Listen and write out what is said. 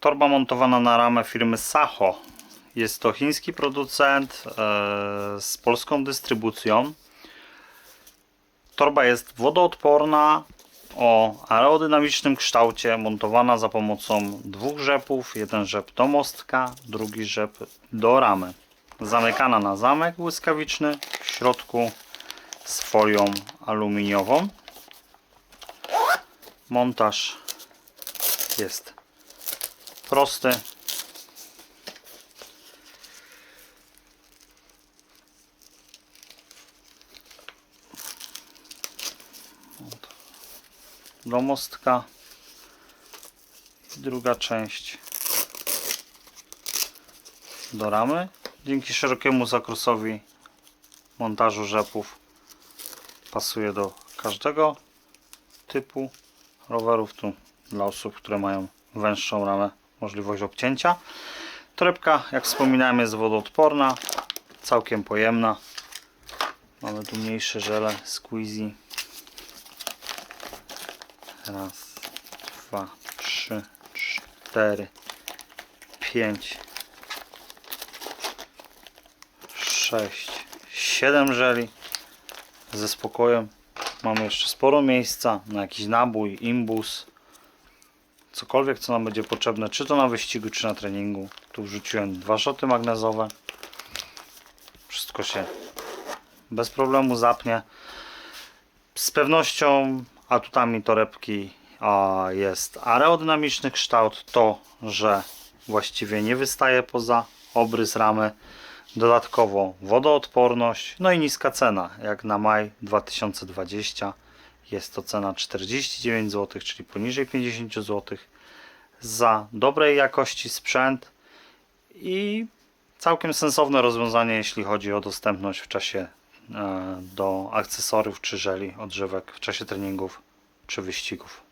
Torba montowana na ramę firmy Sacho. Jest to chiński producent e, z polską dystrybucją. Torba jest wodoodporna, o aerodynamicznym kształcie, montowana za pomocą dwóch rzepów. Jeden rzep do mostka, drugi rzep do ramy. Zamykana na zamek błyskawiczny, w środku z folią aluminiową. Montaż jest prosty. Do mostka. Druga część do ramy. Dzięki szerokiemu zakresowi montażu rzepów pasuje do każdego typu rowerów. Tu dla osób, które mają węższą ramę, możliwość obcięcia. Torebka, jak wspominałem, jest wodoodporna, całkiem pojemna. Mamy tu mniejsze żele squeezy. Raz, dwa, trzy, cztery, pięć, sześć, siedem żeli ze spokojem. Mamy jeszcze sporo miejsca na jakiś nabój, imbus, cokolwiek co nam będzie potrzebne, czy to na wyścigu, czy na treningu. Tu wrzuciłem dwa szoty magnezowe. Wszystko się bez problemu zapnie. Z pewnością atutami torebki jest aerodynamiczny kształt, to, że właściwie nie wystaje poza obrys ramy. Dodatkowo wodoodporność, no i niska cena, jak na maj 2020 jest to cena 49 zł, czyli poniżej 50 zł za dobrej jakości sprzęt i całkiem sensowne rozwiązanie, jeśli chodzi o dostępność w czasie e, do akcesoriów czy żeli odżywek w czasie treningów czy wyścigów.